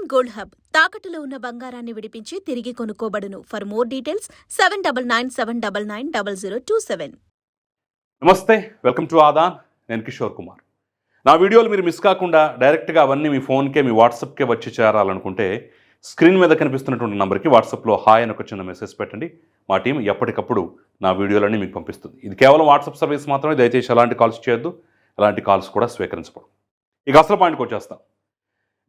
Indian gold hub. తాకట్టులో ఉన్న బంగారాన్ని విడిపించి తిరిగి కొనుక్కోబడును. For more details seven double nine seven double nine double zero two seven నమస్తే వెల్కమ్ టు ఆదాన్ నేను కిషోర్ కుమార్. నా వీడియోలు మీరు మిస్ కాకుండా డైరెక్ట్గా అవన్నీ మీ ఫోన్కే మీ వాట్సాప్కే వచ్చి చేరాలనుకుంటే స్క్రీన్ మీద కనిపిస్తున్నటువంటి నంబర్కి వాట్సాప్లో హాయ్ అని ఒక చిన్న మెసేజ్ పెట్టండి. మా టీం ఎప్పటికప్పుడు నా వీడియోలన్నీ మీకు పంపిస్తుంది. ఇది కేవలం వాట్సాప్ సర్వీస్ మాత్రమే దయచేసి ఎలాంటి కాల్స్ చేయొద్దు. ఎలాంటి కాల్స్ కూడా స్వీకరించకూడదు ఇక అసలు పాయింట్కి వచ్చేస్తాం.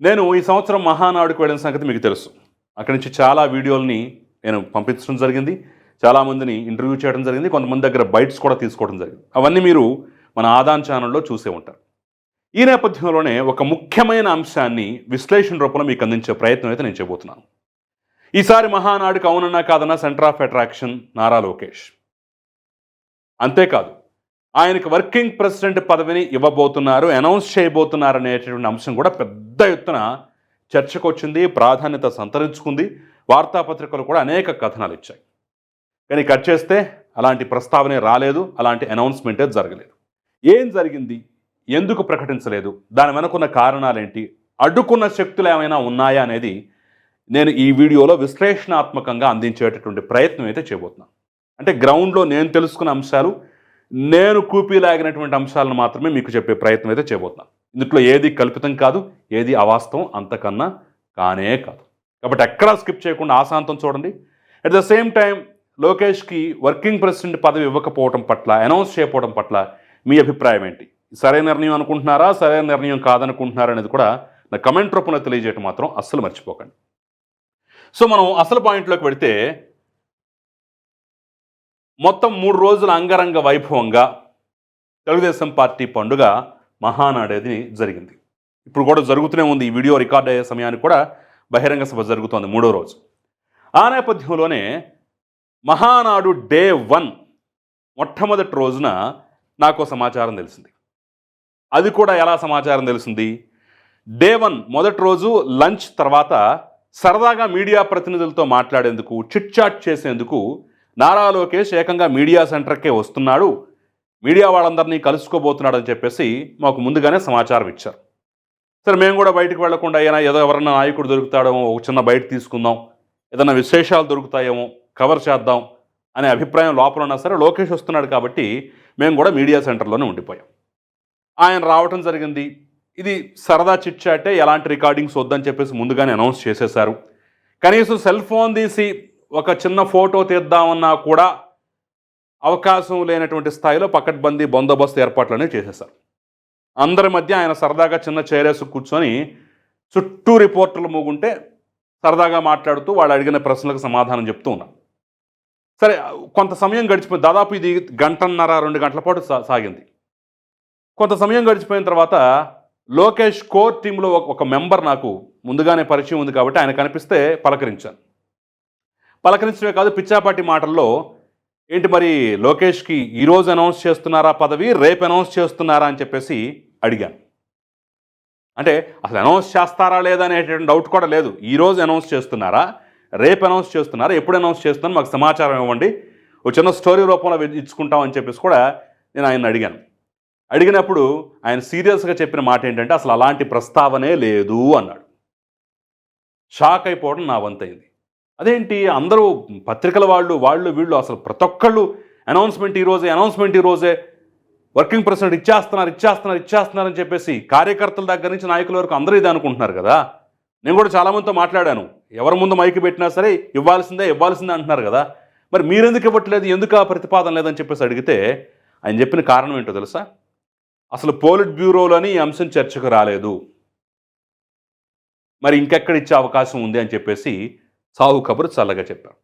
నేను ఈ సంవత్సరం మహానాడుకు వెళ్ళిన సంగతి మీకు తెలుసు. అక్కడి నుంచి చాలా వీడియోల్ని నేను పంపించడం జరిగింది. చాలామందిని ఇంటర్వ్యూ చేయడం జరిగింది. కొంతమంది దగ్గర బైట్స్ కూడా తీసుకోవడం జరిగింది. అవన్నీ మీరు మన ఆదాన్ ఛానల్లో చూసే ఉంటారు. ఈ నేపథ్యంలోనే ఒక ముఖ్యమైన అంశాన్ని విశ్లేషణ రూపంలో మీకు అందించే ప్రయత్నం అయితే నేను చేయబోతున్నాను. ఈసారి మహానాడుకు అవునన్నా కాదన్నా centre of attraction Nara Lokesh. అంతేకాదు ఆయనకు వర్కింగ్ ప్రెసిడెంట్ పదవిని ఇవ్వబోతున్నారు అనౌన్స్ చేయబోతున్నారు అనేటటువంటి అంశం కూడా పెద్ద ఎత్తున చర్చకు వచ్చింది ప్రాధాన్యత సంతరించుకుంది వార్తాపత్రికలు కూడా అనేక కథనాలు ఇచ్చాయి. కానీ కట్ చేస్తే అలాంటి ప్రస్తావనే రాలేదు అలాంటి అనౌన్స్మెంటే జరగలేదు. ఏం జరిగింది? ఎందుకు ప్రకటించలేదు? దాని వెనుకున్న కారణాలేంటి? అడ్డుకున్న శక్తులు ఏమైనా ఉన్నాయా అనేది నేను ఈ వీడియోలో విశ్లేషణాత్మకంగా అందించేటటువంటి ప్రయత్నం అయితే చేయబోతున్నాను. అంటే గ్రౌండ్లో నేను తెలుసుకున్న అంశాలు నేను కూపీలాగినటువంటి అంశాలను మాత్రమే మీకు చెప్పే ప్రయత్నం అయితే చేయబోతున్నాను. ఇందులో ఏది కల్పితం కాదు ఏది అవాస్తవం అంతకన్నా కానే కాదు. కాబట్టి ఎక్కడా స్కిప్ చేయకుండా ఆశాంతం చూడండి. అట్ ద సేమ్ టైం లోకేష్కి వర్కింగ్ ప్రెసిడెంట్ పదవి ఇవ్వకపోవడం పట్ల అనౌన్స్ చేయకపోవడం పట్ల మీ అభిప్రాయం ఏంటి? సరైన నిర్ణయం అనుకుంటున్నారా సరైన నిర్ణయం కాదనుకుంటున్నారా అనేది కూడా నా కమెంట్ రూపంలో తెలియజేయటం మాత్రం అస్సలు మర్చిపోకండి. సో మనం అసలు పాయింట్లోకి పెడితే మొత్తం మూడు రోజుల అంగరంగ వైభవంగా తెలుగుదేశం పార్టీ పండుగ మహానాడేది జరిగింది. ఇప్పుడు కూడా జరుగుతూనే ఉంది. ఈ వీడియో రికార్డ్ అయ్యే సమయానికి కూడా బహిరంగ సభ జరుగుతోంది మూడో రోజు. ఆ నేపథ్యంలోనే మహానాడు డే వన్ మొట్టమొదటి రోజున నాకు సమాచారం తెలిసింది. అది కూడా ఎలా సమాచారం తెలిసింది? డే వన్ మొదటి రోజు లంచ్ తర్వాత సరదాగా మీడియా ప్రతినిధులతో మాట్లాడేందుకు చిట్ చాట్ చేసేందుకు నారా లోకేష్ ఏకంగా మీడియా సెంటర్కే వస్తున్నాడు. మీడియా వాళ్ళందరినీ కలుసుకోబోతున్నాడు అని చెప్పేసి మాకు ముందుగానే సమాచారం ఇచ్చారు. సరే మేము కూడా బయటకు వెళ్ళకుండా అయినా ఏదో ఎవరన్నా నాయకుడు దొరుకుతాడేమో ఒక చిన్న బయట తీసుకుందాం ఏదైనా విశేషాలు దొరుకుతాయేమో కవర్ చేద్దాం అనే అభిప్రాయం లోపల ఉన్నా సరే లోకేష్ వస్తున్నాడు కాబట్టి మేము కూడా మీడియా సెంటర్లోనే ఉండిపోయాం. ఆయన రావటం జరిగింది. ఇది సరదా చిట్చాటే ఎలాంటి రికార్డింగ్స్ వద్దని చెప్పేసి ముందుగానే అనౌన్స్ చేసేశారు. కనీసం సెల్ ఫోన్ తీసి ఒక చిన్న ఫోటో తీద్దామన్నా కూడా అవకాశం లేనటువంటి స్థాయిలో పకడ్బందీ బందోబస్తు ఏర్పాట్లనే చేసేశారు. అందరి మధ్య ఆయన సరదాగా చిన్న చైరేసు కూర్చొని చుట్టూ రిపోర్టర్లు మూగుంటే సరదాగా మాట్లాడుతూ వాళ్ళు అడిగిన ప్రశ్నలకు సమాధానం చెప్తూ ఉన్నారు. సరే కొంత సమయం గడిచిపోయింది. దాదాపు ఇది గంటన్నర రెండు గంటల పాటు సా- సాగింది. కొంత సమయం గడిచిపోయిన తర్వాత లోకేష్ కోర్ టీంలో ఒక- ఒక మెంబర్ నాకు ముందుగానే పరిచయం ఉంది కాబట్టి ఆయన కనిపిస్తే పలకరించాను. పలకరించడమే కాదు పిచ్చాపాటి మాటల్లో ఏంటి మరి లోకేష్కి ఈరోజు అనౌన్స్ చేస్తున్నారా పదవి రేపు అనౌన్స్ చేస్తున్నారా అని చెప్పేసి అడిగాను. అంటే అసలు అనౌన్స్ చేస్తారా లేదా అనేటువంటి డౌట్ కూడా లేదు. ఈరోజు అనౌన్స్ చేస్తున్నారా రేపు అనౌన్స్ చేస్తున్నారా ఎప్పుడు అనౌన్స్ చేస్తున్నారు మాకు సమాచారం ఇవ్వండి. ఒక చిన్న స్టోరీ రూపంలో ఇచ్చుకుంటాం అని చెప్పేసి కూడా నేను ఆయన అడిగాను. అడిగినప్పుడు ఆయన సీరియస్గా చెప్పిన మాట ఏంటంటే అసలు అలాంటి ప్రస్తావనే లేదు అన్నాడు. షాక్ అయిపోవడం నా వంతైంది అదేంటి? అందరూ పత్రికల వాళ్ళు వాళ్ళు వీళ్ళు అసలు ప్రతి ఒక్కళ్ళు అనౌన్స్మెంట్ ఈరోజే అనౌన్స్మెంట్ ఈరోజే వర్కింగ్ ప్రెసిడెంట్ ఇచ్చేస్తున్నారు ఇచ్చేస్తున్నారు ఇచ్చేస్తున్నారు అని చెప్పేసి కార్యకర్తల దగ్గర నుంచి నాయకుల వరకు అందరూ ఇది అనుకుంటున్నారు కదా? నేను కూడా చాలామందితో మాట్లాడాను. ఎవరి ముందు మైకి పెట్టినా సరే ఇవ్వాల్సిందే ఇవ్వాల్సిందే అంటున్నారు కదా? మరి మీరెందుకు ఇవ్వట్లేదు? ఎందుకు ఆ ప్రతిపాదన లేదని చెప్పేసి అడిగితే ఆయన చెప్పిన కారణం ఏంటో తెలుసా? అసలు పోలిట్ బ్యూరోలోని ఈ అంశం చర్చకు రాలేదు. మరి ఇంకెక్కడ ఇచ్చే అవకాశం ఉంది అని చెప్పేసి సాహు కబురు చల్లగా చెప్పారు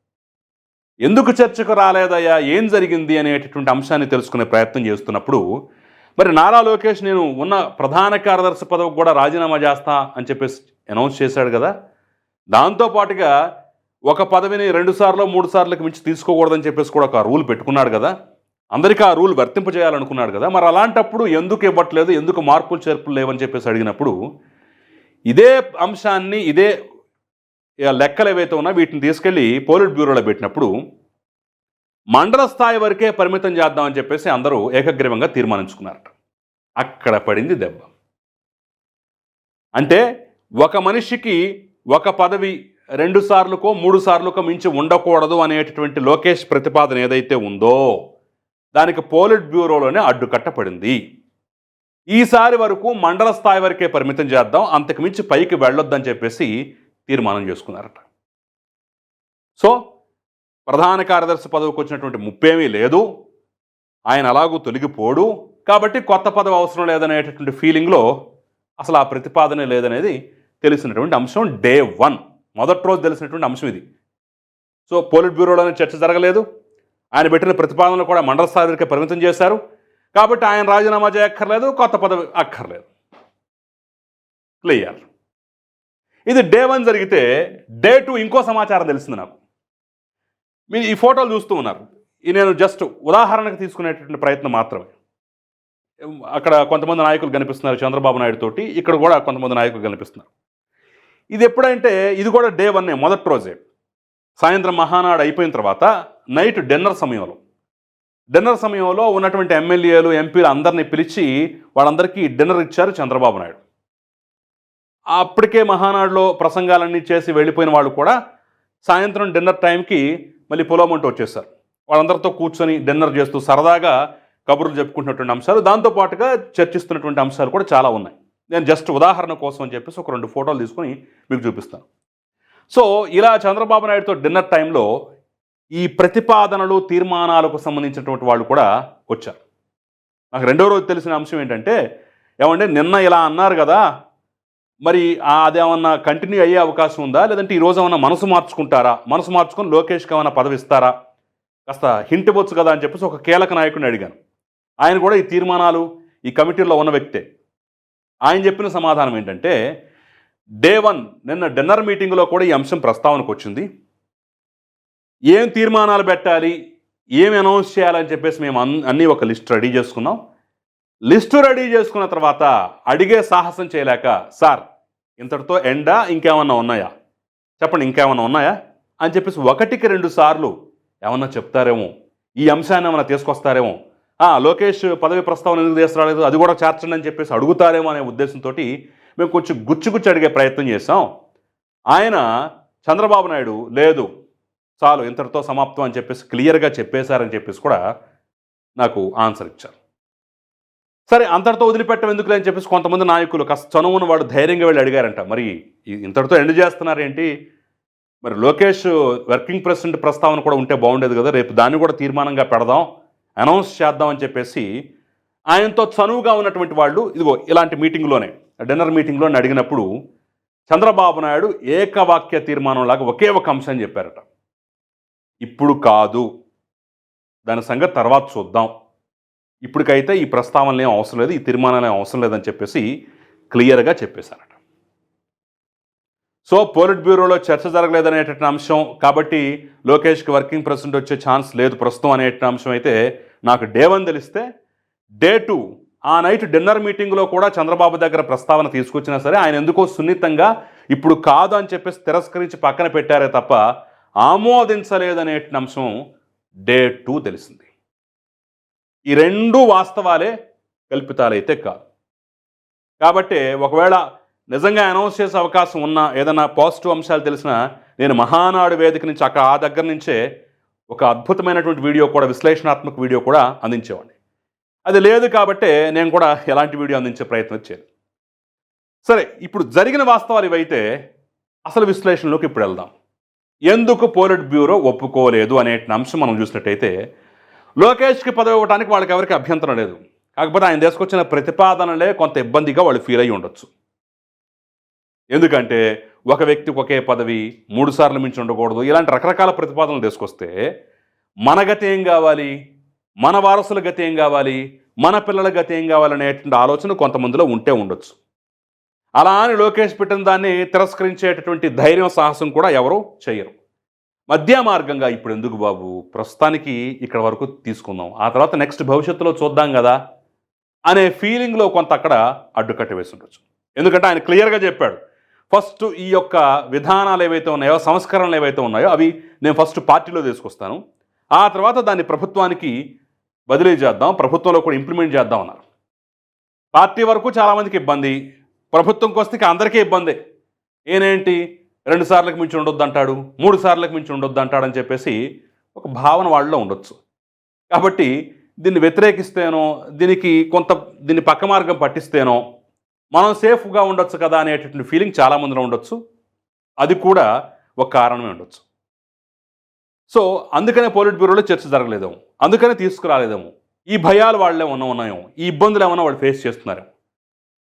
ఎందుకు చర్చకు రాలేదయ్యా? ఏం జరిగింది? అనేటటువంటి అంశాన్ని తెలుసుకునే ప్రయత్నం చేస్తున్నప్పుడు మరి నారా లోకేష్ నేను ఉన్న ప్రధాన కార్యదర్శి పదవికి కూడా రాజీనామా చేస్తా అని చెప్పేసి అనౌన్స్ చేశాడు కదా. దాంతోపాటుగా ఒక పదవిని రెండు సార్లు మూడు సార్లకు మించి తీసుకోకూడదని చెప్పేసి కూడా ఒక రూల్ పెట్టుకున్నాడు కదా. అందరికీ ఆ రూల్ వర్తింపజేయాలనుకున్నాడు కదా. మరి అలాంటప్పుడు ఎందుకు ఇవ్వట్లేదు? ఎందుకు మార్పులు చేర్పులు లేవని చెప్పేసి అడిగినప్పుడు ఇదే అంశాన్ని ఇదే లెక్కలు ఏవైతే ఉన్నా వీటిని తీసుకెళ్ళి పోలిట్ బ్యూరోలో పెట్టినప్పుడు మండల స్థాయి వరకే పరిమితం చేద్దామని చెప్పేసి అందరూ ఏకగ్రీవంగా తీర్మానించుకున్నారట. అక్కడ పడింది దెబ్బ. అంటే ఒక మనిషికి ఒక పదవి రెండు సార్లుకో మూడు సార్లుకో మించి ఉండకూడదు అనేటటువంటి లోకేష్ ప్రతిపాదన ఏదైతే ఉందో దానికి పోలిట్ బ్యూరోలోనే అడ్డుకట్టపడింది ఈసారి వరకు మండల స్థాయి వరకే పరిమితం చేద్దాం అంతకుమించి పైకి వెళ్ళొద్దని చెప్పేసి తీర్మానం చేసుకున్నారట. సో ప్రధాన కార్యదర్శి పదవికి వచ్చినటువంటి ముప్పేమీ లేదు. ఆయన అలాగూ తొలగిపోడు. కాబట్టి కొత్త పదవి అవసరం లేదనేటటువంటి ఫీలింగ్లో అసలు ఆ ప్రతిపాదనే లేదనేది తెలిసినటువంటి అంశం డే వన్. మొదటి రోజు తెలిసినటువంటి అంశం ఇది. సో పోలిట్ బ్యూరోలోనే చర్చ జరగలేదు. ఆయన పెట్టిన ప్రతిపాదనలు కూడా మండల స్థాయి వరకే పరిమితం చేశారు. కాబట్టి ఆయన రాజీనామా చేయక్కర్లేదు కొత్త పదవి అక్కర్లేదు. క్లియర్. ఇది డే వన్ జరిగితే డే టూ ఇంకో సమాచారం తెలిసింది నాకు. మీరు ఈ ఫోటోలు చూస్తూ ఉన్నారు. నేను జస్ట్ ఉదాహరణకు తీసుకునేటటువంటి ప్రయత్నం మాత్రమే. అక్కడ కొంతమంది నాయకులు కనిపిస్తున్నారు చంద్రబాబు నాయుడు తోటి. ఇక్కడ కూడా కొంతమంది నాయకులు కనిపిస్తున్నారు. ఇది ఎప్పుడంటే ఇది కూడా డే వన్నే మొదటి రోజే. సాయంత్రం మహానాడు అయిపోయిన తర్వాత నైట్ డిన్నర్ సమయంలో. డిన్నర్ సమయంలో ఉన్నటువంటి ఎమ్మెల్యేలు ఎంపీలు అందరినీ పిలిచి వాళ్ళందరికీ డిన్నర్ ఇచ్చారు చంద్రబాబు నాయుడు. అప్పటికే మహానాడులో ప్రసంగాలన్నీ చేసి వెళ్ళిపోయిన వాళ్ళు కూడా సాయంత్రం డిన్నర్ టైంకి మళ్ళీ పొలమంటూ వచ్చేసారు వాళ్ళందరితో కూర్చొని డిన్నర్ చేస్తూ సరదాగా కబుర్లు చెప్పుకుంటున్నటువంటి అంశాలు. దాంతోపాటుగా చర్చిస్తున్నటువంటి అంశాలు కూడా చాలా ఉన్నాయి. నేను జస్ట్ ఉదాహరణ కోసం అని చెప్పేసి ఒక రెండు ఫోటోలు తీసుకొని మీకు చూపిస్తాను. సో ఇలా చంద్రబాబు నాయుడుతో డిన్నర్ టైంలో ఈ ప్రతిపాదనలు తీర్మానాలకు సంబంధించినటువంటి వాళ్ళు కూడా వచ్చారు. నాకు రెండో రోజు తెలిసిన అంశం ఏంటంటే ఏమంటే నిన్న ఇలా అన్నారు కదా మరి అదేమన్నా కంటిన్యూ అయ్యే అవకాశం ఉందా? లేదంటే ఈ రోజు ఏమన్నా మనసు మార్చుకుంటారా? మనసు మార్చుకొని లోకేష్కి ఏమైనా పదవి ఇస్తారా? కాస్త హింట్ ఇవ్వచ్చు కదా అని చెప్పేసి ఒక కీలక నాయకుడిని అడిగాను. ఆయన కూడా ఈ తీర్మానాలు ఈ కమిటీలో ఉన్న వ్యక్తే. ఆయన చెప్పిన సమాధానం ఏంటంటే డే వన్ నిన్న డిన్నర్ మీటింగ్లో కూడా ఈ అంశం ప్రస్తావనకు వచ్చింది. ఏం తీర్మానాలు పెట్టాలి? ఏం అనౌన్స్ చేయాలని చెప్పేసి మేము అన్- అన్నీ ఒక లిస్ట్ రెడీ చేసుకున్నాం. లిస్టు రెడీ చేసుకున్న తర్వాత అడిగే సాహసం చేయలేక సార్ ఇంతటితో ఎండా ఇంకేమన్నా ఉన్నాయా? చెప్పండి ఇంకేమన్నా ఉన్నాయా? అని చెప్పేసి ఒకటికి రెండు సార్లు ఏమన్నా చెప్తారేమో? ఈ అంశాన్ని ఏమైనా తీసుకొస్తారేమో? లోకేష్ పదవి ప్రస్తావన ఎందుకు తీసుకురాలేదు? అది కూడా చేర్చండి అని చెప్పేసి అడుగుతారేమో అనే ఉద్దేశంతో మేము కొంచెం గుచ్చి గుచ్చి అడిగే ప్రయత్నం చేసాం ఆయన చంద్రబాబు నాయుడు లేదు చాలు ఇంతటితో సమాప్తం అని చెప్పేసి క్లియర్గా చెప్పేశారని చెప్పేసి కూడా నాకు ఆన్సర్ ఇచ్చారు. సరే అంతటితో వదిలిపెట్టం ఎందుకు అని చెప్పేసి కొంతమంది నాయకులు కాస్త చనువును వాడు ధైర్యంగా వెళ్ళి అడిగారంట. మరి ఇంతటితో ఎండ్ చేస్తున్నారేంటి? మరి లోకేష్ వర్కింగ్ ప్రెసిడెంట్ ప్రస్తావన కూడా ఉంటే బాగుండేది కదా రేపు దాన్ని కూడా తీర్మానంగా పెడదాం అనౌన్స్ చేద్దాం అని చెప్పేసి ఆయనతో చనువుగా ఉన్నటువంటి వాళ్ళు ఇదిగో ఇలాంటి మీటింగ్లోనే డిన్నర్ మీటింగ్లో అడిగినప్పుడు చంద్రబాబు నాయుడు ఏకవాక్య తీర్మానం లాగా ఒకే ఒక అంశం చెప్పారట. ఇప్పుడు కాదు. దాని సంగతి తర్వాత చూద్దాం. ఇప్పటికైతే ఈ ప్రస్తావనలు ఏం అవసరం లేదు ఈ తీర్మానాలు ఏం అవసరం లేదని చెప్పేసి క్లియర్గా చెప్పేశారట. సో పోలిట్ బ్యూరోలో చర్చ జరగలేదనేటటువంటి అంశం కాబట్టి లోకేష్కి వర్కింగ్ ప్రెసిడెంట్ వచ్చే ఛాన్స్ లేదు ప్రస్తుతం అనేటువంటి అంశం అయితే నాకు డే వన్ తెలిస్తే డే టూ ఆ నైట్ డిన్నర్ మీటింగ్లో కూడా చంద్రబాబు దగ్గర ప్రస్తావన తీసుకొచ్చినా సరే ఆయన ఎందుకో సున్నితంగా ఇప్పుడు కాదు అని చెప్పేసి తిరస్కరించి పక్కన పెట్టారే తప్ప ఆమోదించలేదనే అంశం డే టూ తెలిసింది. ఈ రెండు వాస్తవాలే కల్పితాలైతే కాదు కాబట్టి ఒకవేళ నిజంగా అనౌన్స్ చేసే అవకాశం ఉన్న ఏదైనా పాజిటివ్ అంశాలు తెలిసినా నేను మహానాడు వేదిక నుంచి అక్కడ ఆ దగ్గర నుంచే ఒక అద్భుతమైనటువంటి వీడియో కూడా విశ్లేషణాత్మక వీడియో కూడా అందించేవాడిని. అది లేదు కాబట్టే నేను కూడా ఎలాంటి వీడియో అందించే ప్రయత్నం చేయను. సరే ఇప్పుడు జరిగిన వాస్తవాలు ఇవైతే అసలు విశ్లేషణలోకి ఇప్పుడు వెళ్దాం. ఎందుకు పోలిట్ బ్యూరో ఒప్పుకోలేదు అనే అంశం మనం చూసినట్టయితే లోకేష్కి పదవి ఇవ్వడానికి వాళ్ళకి ఎవరికి అభ్యంతరం లేదు. కాకపోతే ఆయన తీసుకొచ్చిన ప్రతిపాదనలే కొంత ఇబ్బందిగా వాళ్ళు ఫీల్ అయ్యి ఉండొచ్చు. ఎందుకంటే ఒక వ్యక్తికి ఒకే పదవి మూడు సార్లు మించి ఉండకూడదు. ఇలాంటి రకరకాల ప్రతిపాదనలు తీసుకొస్తే మన గతి ఏం కావాలి? మన వారసుల గతి ఏం కావాలి? మన పిల్లల గతి ఏం కావాలనేటువంటి ఆలోచన కొంతమందిలో ఉంటే ఉండొచ్చు. అలా అని లోకేష్ పెట్టిన దాన్ని తిరస్కరించేటటువంటి ధైర్యం సాహసం కూడా ఎవరూ చేయరు. మధ్య మార్గంగా ఇప్పుడు ఎందుకు బాబు? ప్రస్తుతానికి ఇక్కడ వరకు తీసుకుందాం. ఆ తర్వాత నెక్స్ట్ భవిష్యత్తులో చూద్దాం కదా అనే ఫీలింగ్లో కొంత అక్కడ అడ్డుకట్ట వేసి ఉండొచ్చు ఎందుకంటే ఆయన క్లియర్గా చెప్పాడు. ఫస్ట్ ఈ యొక్క విధానాలు ఏవైతే ఉన్నాయో సంస్కరణలు ఏవైతే ఉన్నాయో అవి నేను ఫస్ట్ పార్టీలో తీసుకొస్తాను. ఆ తర్వాత దాన్ని ప్రభుత్వానికి బదిలీ చేద్దాం. ప్రభుత్వంలో కూడా ఇంప్లిమెంట్ చేద్దాం అన్నారు. పార్టీ వరకు చాలామందికి ఇబ్బంది. ప్రభుత్వంకి వస్తే అందరికీ ఇబ్బంది. ఏనేంటి? రెండు సార్లకు మించి ఉండొద్దు అంటాడు మూడు సార్లకు మించి ఉండొద్దు అంటాడని చెప్పేసి ఒక భావన వాళ్ళలో ఉండొచ్చు. కాబట్టి దీన్ని వ్యతిరేకిస్తేనో దీనికి కొంత దీన్ని పక్క మార్గం పట్టిస్తేనో మనం సేఫ్గా ఉండొచ్చు కదా అనేటటువంటి ఫీలింగ్ చాలా మందిలో ఉండొచ్చు. అది కూడా ఒక కారణమే ఉండొచ్చు. సో అందుకనే పోలిట్ బ్యూరోలో చర్చ జరగలేదేమో అందుకనే తీసుకురాలేదేమో. ఈ భయాలు వాళ్ళే ఉన్న ఉన్నాయో ఈ ఇబ్బందులు ఏమైనా వాళ్ళు ఫేస్ చేస్తున్నారు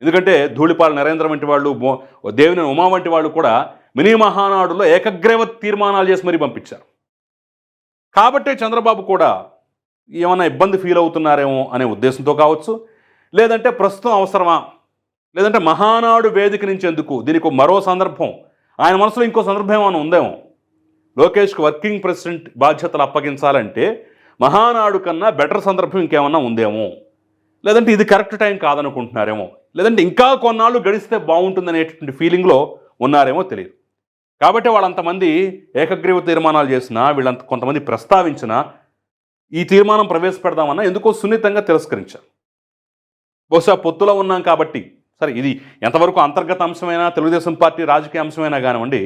ఎందుకంటే ధూళిపాల నరేంద్ర వంటి వాళ్ళు దేవుని దేవిని ఉమా వంటి వాళ్ళు కూడా మినీ మహానాడులో ఏకగ్రీవ తీర్మానాలు చేసి మరీ పంపించారు. కాబట్టే చంద్రబాబు కూడా ఏమైనా ఇబ్బంది ఫీల్ అవుతున్నారేమో అనే ఉద్దేశంతో కావచ్చు లేదంటే ప్రస్తుతం అవసరమా లేదంటే మహానాడు వేదిక నుంచి ఎందుకు దీనికి మరో సందర్భం ఆయన మనసులో ఇంకో సందర్భం ఏమైనా ఉందేమో? లోకేష్కి వర్కింగ్ ప్రెసిడెంట్ బాధ్యతలు అప్పగించాలంటే మహానాడు కన్నా బెటర్ సందర్భం ఇంకేమన్నా ఉందేమో? లేదంటే ఇది కరెక్ట్ టైం కాదనుకుంటున్నారేమో? లేదంటే ఇంకా కొన్నాళ్ళు గడిస్తే బాగుంటుంది అనేటువంటి ఫీలింగ్లో ఉన్నారేమో తెలియదు. కాబట్టి వాళ్ళంతమంది ఏకగ్రీవ తీర్మానాలు చేసినా వీళ్ళంత కొంతమంది ప్రస్తావించినా ఈ తీర్మానం ప్రవేశపెడదామన్నా ఎందుకో సున్నితంగా తిరస్కరించారు. బహుశా పొత్తులో ఉన్నాం కాబట్టి సరే ఇది ఎంతవరకు అంతర్గత అంశమైనా తెలుగుదేశం పార్టీ రాజకీయ అంశమైనా కానివ్వండి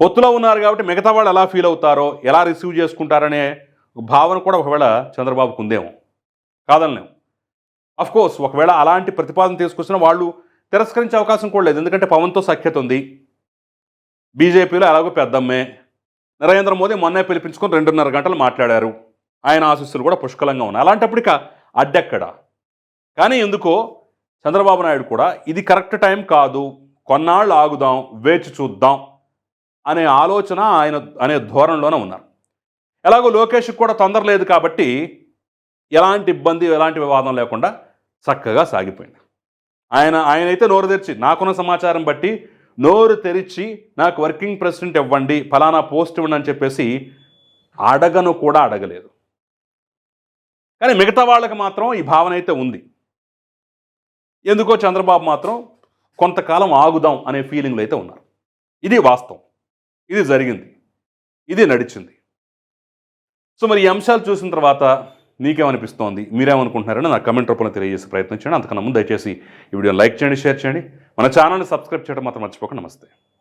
పొత్తులో ఉన్నారు కాబట్టి మిగతా వాళ్ళు ఎలా ఫీల్ అవుతారో ఎలా రిసీవ్ చేసుకుంటారనే భావన కూడా ఒకవేళ చంద్రబాబుకు ఉందేమో. కాదనలేము అఫ్ కోర్స్ ఒకవేళ అలాంటి ప్రతిపాదన తీసుకొచ్చిన వాళ్ళు తిరస్కరించే అవకాశం కూడా లేదు. ఎందుకంటే పవన్తో సఖ్యత ఉంది. బీజేపీలో ఎలాగో పెద్దమ్మే. నరేంద్ర మోదీ మొన్నే పిలిపించుకొని రెండున్నర గంటలు మాట్లాడారు. ఆయన ఆశీస్సులు కూడా పుష్కలంగా ఉన్నాయి. అలాంటప్పుడు ఇక అడ్డెక్కడ? కానీ ఎందుకో చంద్రబాబు నాయుడు కూడా ఇది కరెక్ట్ టైం కాదు. కొన్నాళ్ళు ఆగుదాం వేచి చూద్దాం అనే ఆలోచన ఆయన అనే ధోరణిలోనే ఉన్నారు. ఎలాగో లోకేష్కి కూడా తొందర లేదు కాబట్టి ఎలాంటి ఇబ్బంది ఎలాంటి వివాదం లేకుండా చక్కగా సాగిపోయింది. ఆయన ఆయనైతే నోరు తెరిచి నాకున్న సమాచారం బట్టి నోరు తెరిచి నాకు వర్కింగ్ ప్రెసిడెంట్ ఇవ్వండి ఫలానా పోస్ట్ ఇవ్వండి అని చెప్పేసి అడగను కూడా అడగలేదు. కానీ మిగతా వాళ్ళకి మాత్రం ఈ భావన అయితే ఉంది. ఎందుకో చంద్రబాబు మాత్రం కొంతకాలం ఆగుదాం అనే ఫీలింగ్లో అయితే ఉన్నారు. ఇది వాస్తవం. ఇది జరిగింది. ఇది నడిచింది. సో మరి ఈ అంశాలు చూసిన తర్వాత నీకేమనిపిస్తోంది? మీరేమనుకుంటున్నారని నా కమెంట్ రూపంలో తెలియజేసే ప్రయత్నం చేయండి. అంతకన్నా ముందు దయచేసి ఈ వీడియో లైక్ చేయండి షేర్ చేయండి. మన ఛానల్ని సబ్స్క్రైబ్ చేయడం మాత్రం మర్చిపోకండి. నమస్తే.